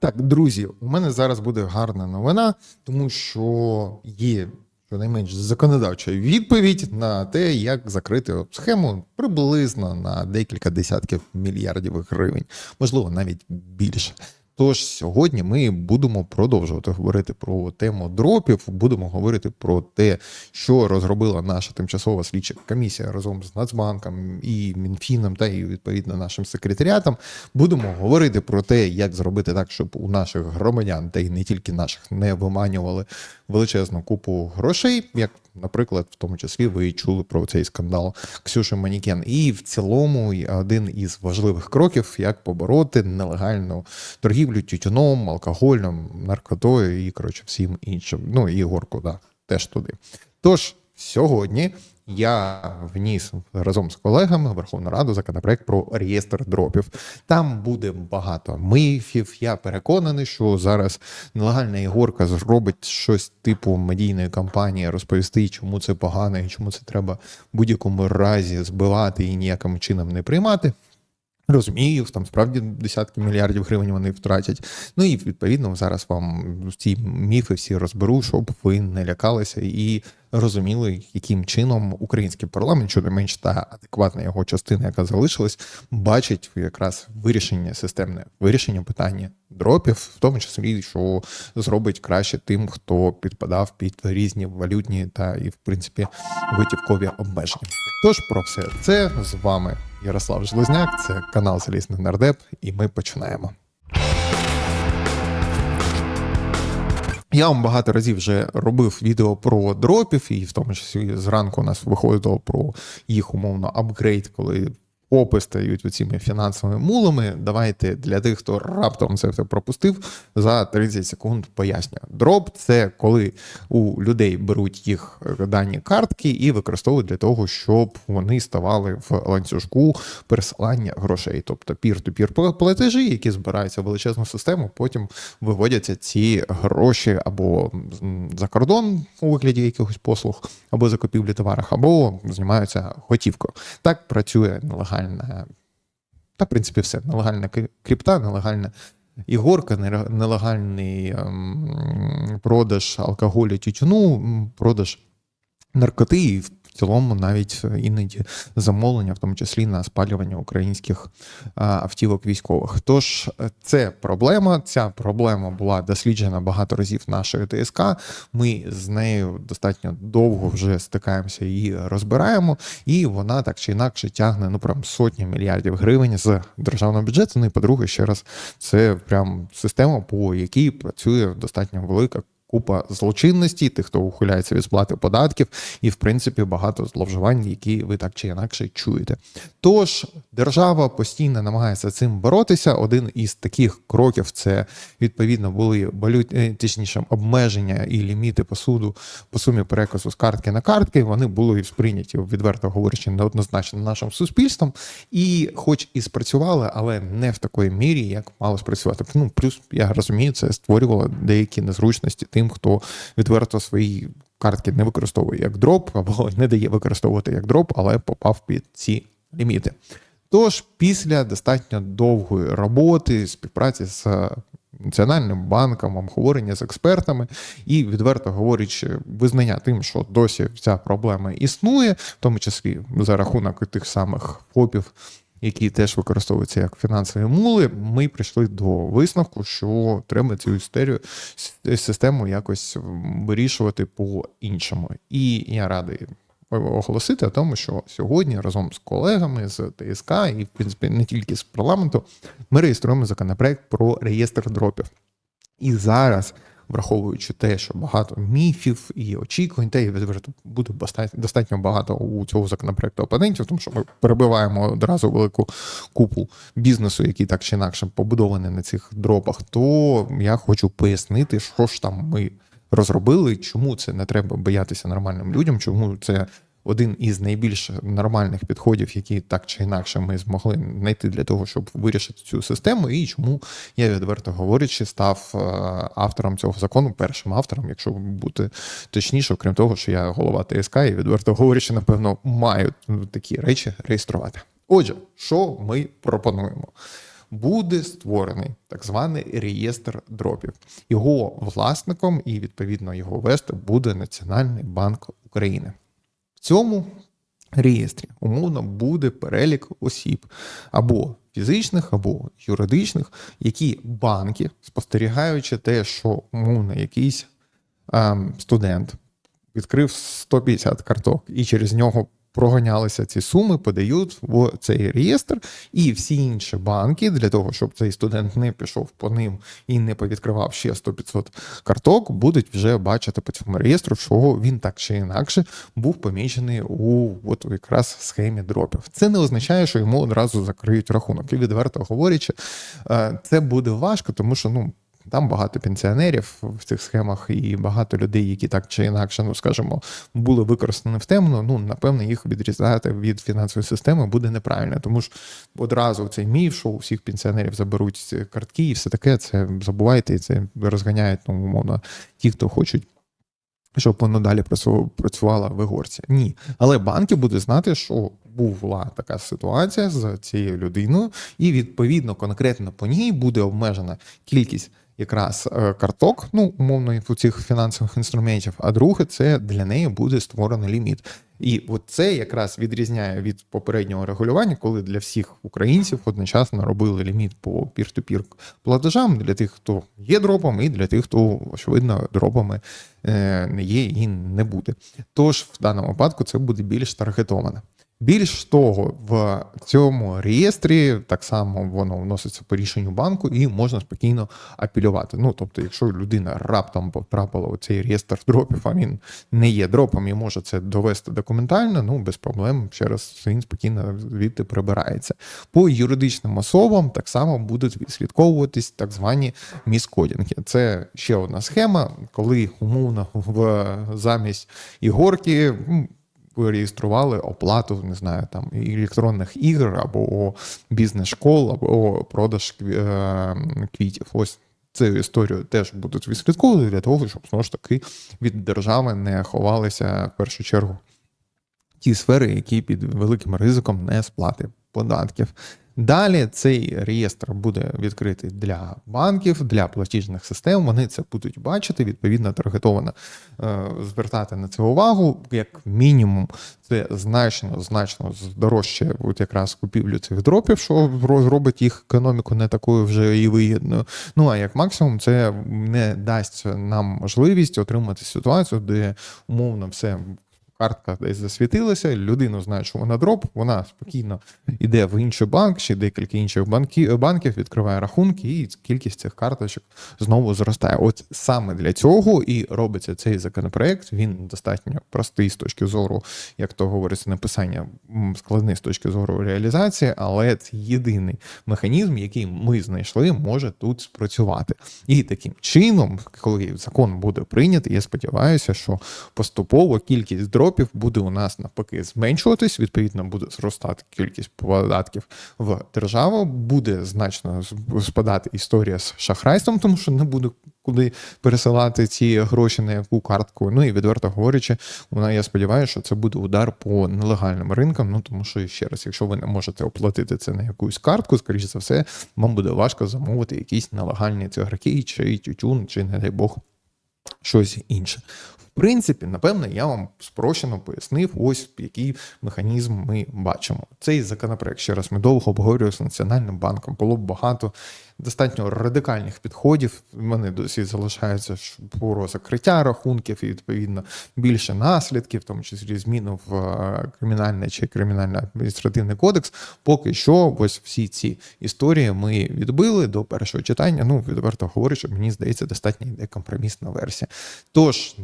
Так, друзі, у мене зараз буде гарна новина, тому що є щонайменш законодавча відповідь на те, як закрити схему приблизно на декілька десятків мільярдів гривень, можливо, навіть більше. Тож сьогодні ми будемо продовжувати говорити про тему дропів, будемо говорити про те, що розробила наша тимчасова слідча комісія разом з Нацбанком і Мінфіном, та і відповідно нашим секретаріатом. Будемо говорити про те, як зробити так, щоб у наших громадян, та й не тільки наших, не виманювали величезну купу грошей, як, наприклад, в тому числі ви чули про цей скандал Ксюші Манікен. І в цілому один із важливих кроків, як побороти нелегальну торгівлю тютюном, алкоголем, наркотою і коротше всім іншим. Ну і горку, да, теж туди. Тож сьогодні. Я вніс разом з колегами Верховну Раду законопроект про реєстр дропів. Там буде багато мифів. Я переконаний, що зараз нелегальна ігорка зробить щось типу медійної кампанії, розповісти, чому це погано і чому це треба в будь-якому разі збивати і ніяким чином не приймати. Розумію, там справді десятки мільярдів гривень вони втратять. Ну і відповідно зараз вам ці міфи всі розберу, щоб ви не лякалися і розуміли, яким чином український парламент, що не менш та адекватна його частина, яка залишилась, бачить якраз вирішення системне вирішення питання дропів, в тому числі, що зробить краще тим, хто підпадав під різні валютні та і в принципі готівкові обмеження. Тож про все це з вами Ярослав Железняк, це канал Залізний Нардеп, і ми починаємо. Я вам багато разів вже робив відео про дропів, і в тому числі зранку у нас виходило про їх умовно апгрейд, коли опи стають цими фінансовими мулами. Давайте для тих, хто раптом це все пропустив, за 30 секунд поясню. Дроп це коли у людей беруть їх дані картки і використовують для того, щоб вони ставали в ланцюжку пересилання грошей, тобто пір-ту-пір платежі, які збираються в величезну систему, потім виводяться ці гроші або за кордон у вигляді якихось послуг, або закупівлі товарів, або знімаються готівкою. Так працює нелегальна нелегальна, та, в принципі, все. Нелегальна крипта, нелегальна ігорка, нелегальний ем, продаж алкоголю тютюну, продаж наркоти і цілому навіть іноді замовлення, в тому числі на спалювання українських автівок військових. Тож це проблема. Ця проблема була досліджена багато разів нашою ТСК. Ми з нею достатньо довго вже стикаємося і розбираємо, і вона так чи інакше тягне ну прям сотні мільярдів гривень з державного бюджету. Ну і по-друге, ще раз це прям система, по якій працює достатньо велика купа злочинності, тих, хто ухиляється від сплати податків, і в принципі багато зловживань, які ви так чи інакше чуєте. Тож держава постійно намагається цим боротися. Один із таких кроків це відповідно були е, точніше, обмеження і ліміти по суду по сумі переказу з картки на картки. Вони були сприйняті відверто говорячи неоднозначно нашим суспільством, і, хоч і спрацювали, але не в такої мірі, як мало спрацювати. Ну плюс я розумію, це створювало деякі незручності тим, хто відверто свої картки не використовує як дроп, або не дає використовувати як дроп, але попав під ці ліміти. Тож, після достатньо довгої роботи, співпраці з Національним банком, обговорення з експертами і, відверто говорячи, визнання тим, що досі ця проблема існує, в тому числі за рахунок тих самих ФОПів які теж використовуються як фінансові мули, ми прийшли до висновку, що треба цю історію систему якось вирішувати по-іншому. І я радий. Оголосити о тому, що сьогодні разом з колегами з ТСК і в принципі не тільки з парламенту, ми реєструємо законопроект про реєстр дропів. І зараз враховуючи те, що багато міфів і очікувань, та й буде достатньо багато у цього законопроекту опонентів, тому що ми перебиваємо одразу велику купу бізнесу, який так чи інакше побудований на цих дропах, то я хочу пояснити, що ж там ми розробили, чому це не треба боятися нормальним людям, чому це один із найбільш нормальних підходів, які так чи інакше ми змогли знайти для того, щоб вирішити цю систему, і чому я відверто говорячи, став е, автором цього закону, першим автором, якщо бути точніше, окрім того, що я голова ТСК і відверто говорячи, напевно, маю такі речі реєструвати. Отже, що ми пропонуємо? буде створений так званий реєстр дропів. Його власником і відповідно його вести буде Національний банк України. Цьому реєстрі умовно буде перелік осіб або фізичних, або юридичних, які банки, спостерігаючи те, що умовно якийсь ем, студент відкрив 150 карток і через нього проганялися ці суми, подають в цей реєстр, і всі інші банки для того, щоб цей студент не пішов по ним і не повідкривав ще 100-500 карток, будуть вже бачити по цьому реєстру, що він так чи інакше був помічений у от якраз схемі дропів. Це не означає, що йому одразу закриють рахунок. І відверто говорячи, е, це буде важко, тому що ну. Там багато пенсіонерів в цих схемах і багато людей, які так чи інакше, ну скажімо, були використані в темну. Ну напевно, їх відрізати від фінансової системи буде неправильно, тому ж одразу цей міф, що у всіх пенсіонерів заберуть картки, і все таке. Це забувайте, і це розганяють ну, умовно ті, хто хочуть. Щоб воно далі працювало в ігорці. Ні. Але банки будуть знати, що була така ситуація з цією людиною, і відповідно конкретно по ній буде обмежена кількість якраз е, карток, ну умовно у цих фінансових інструментів. А друге, це для неї буде створений ліміт. І от це якраз відрізняє від попереднього регулювання, коли для всіх українців одночасно робили ліміт по пір-ту-пір платежам для тих, хто є дропом, і для тих, хто очевидно дропами е, не є і не буде. Тож в даному випадку це буде більш таргетоване. Більш того, в цьому реєстрі так само воно вноситься по рішенню банку і можна спокійно апелювати. Ну тобто, якщо людина раптом потрапила у цей реєстр дропів, а він не є дропом і може це довести документально, ну без проблем ще раз він спокійно звідти прибирається. По юридичним особам так само будуть відслідковуватись так звані міскодінги. Це ще одна схема, коли умовно в замість ігорки реєстрували оплату, не знаю, там електронних ігор або бізнес-школ, або продаж е, квітів. Ось цю історію теж будуть відслідковувати для того, щоб знову ж таки від держави не ховалися в першу чергу ті сфери, які під великим ризиком не сплати податків. Далі цей реєстр буде відкритий для банків, для платіжних систем. Вони це будуть бачити, відповідно, таргетовано е, звертати на це увагу. Як мінімум, це значно значно здорожче от якраз купівлю цих дропів, що зробить їх економіку не такою вже і вигідною. Ну а як максимум, це не дасть нам можливість отримати ситуацію, де умовно все картка десь засвітилася, людина знає, що вона дроп, вона спокійно йде в інший банк, чи декілька інших банків, банків, відкриває рахунки, і кількість цих карточок знову зростає. От саме для цього і робиться цей законопроект. Він достатньо простий з точки зору, як то говориться, написання складний з точки зору реалізації, але це єдиний механізм, який ми знайшли, може тут спрацювати. І таким чином, коли закон буде прийнятий, я сподіваюся, що поступово кількість дроп тропів буде у нас навпаки зменшуватись. Відповідно, буде зростати кількість податків в державу, буде значно спадати історія з шахрайством, тому що не буде куди пересилати ці гроші на яку картку. Ну і відверто говорячи, вона я сподіваюся, що це буде удар по нелегальним ринкам. Ну тому що ще раз, якщо ви не можете оплатити це на якусь картку, скоріш за все, вам буде важко замовити якісь нелегальні цигарки, чи тютюн, чи не дай Бог. Щось інше принципі, напевно, я вам спрощено пояснив, ось який механізм ми бачимо. Цей законопроект ще раз ми довго обговорювали з національним банком. Було б багато достатньо радикальних підходів. Вони досі залишаються про закриття рахунків і відповідно більше наслідків, в тому числі зміну в е, кримінальний чи кримінально-адміністративний кодекс. Поки що, ось всі ці історії ми відбили до першого читання. Ну відверто говорячи, мені здається, достатньо йде компромісна версія. Тож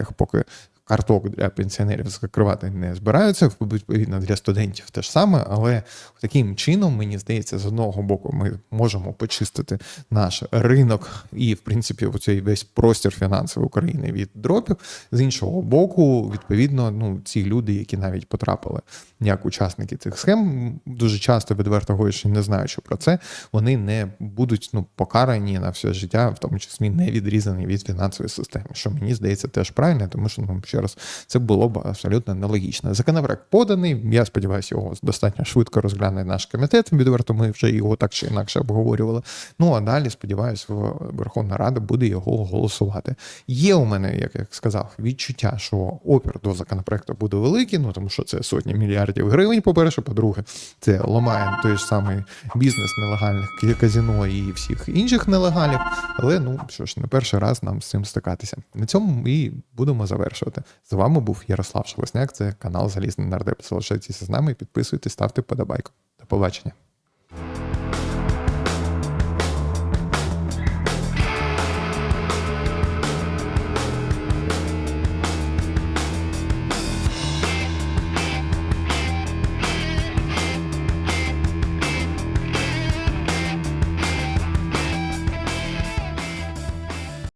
ніяких поки карток для пенсіонерів закривати не збираються. Відповідно, для студентів теж саме, але таким чином, мені здається, з одного боку ми можемо почистити наш ринок і, в принципі, оцей весь простір фінансової України від дропів. З іншого боку, відповідно, ну ці люди, які навіть потрапили як учасники цих схем, дуже часто відверто говорячи, не знаючи про це, вони не будуть ну покарані на все життя, в тому числі не відрізані від фінансової системи. Що мені здається, теж правильно, тому що ну ще ще раз, це було б абсолютно нелогічно. Законопроект поданий. Я сподіваюся, його достатньо швидко розгляне наш комітет. Відверто ми вже його так чи інакше обговорювали. Ну а далі, сподіваюся, Верховна Рада буде його голосувати. Є у мене, як я сказав, відчуття, що опір до законопроекту буде великий, ну тому що це сотні мільярдів гривень. По-перше, по-друге, це ламає той ж самий бізнес нелегальних казіно і всіх інших нелегалів. Але ну що ж, не перший раз нам з цим стикатися. На цьому і будемо завершувати. З вами був Ярослав Шелесняк. Це канал Залізний нардеп. Залишайтеся з нами, підписуйтесь, ставте подобайку. До побачення.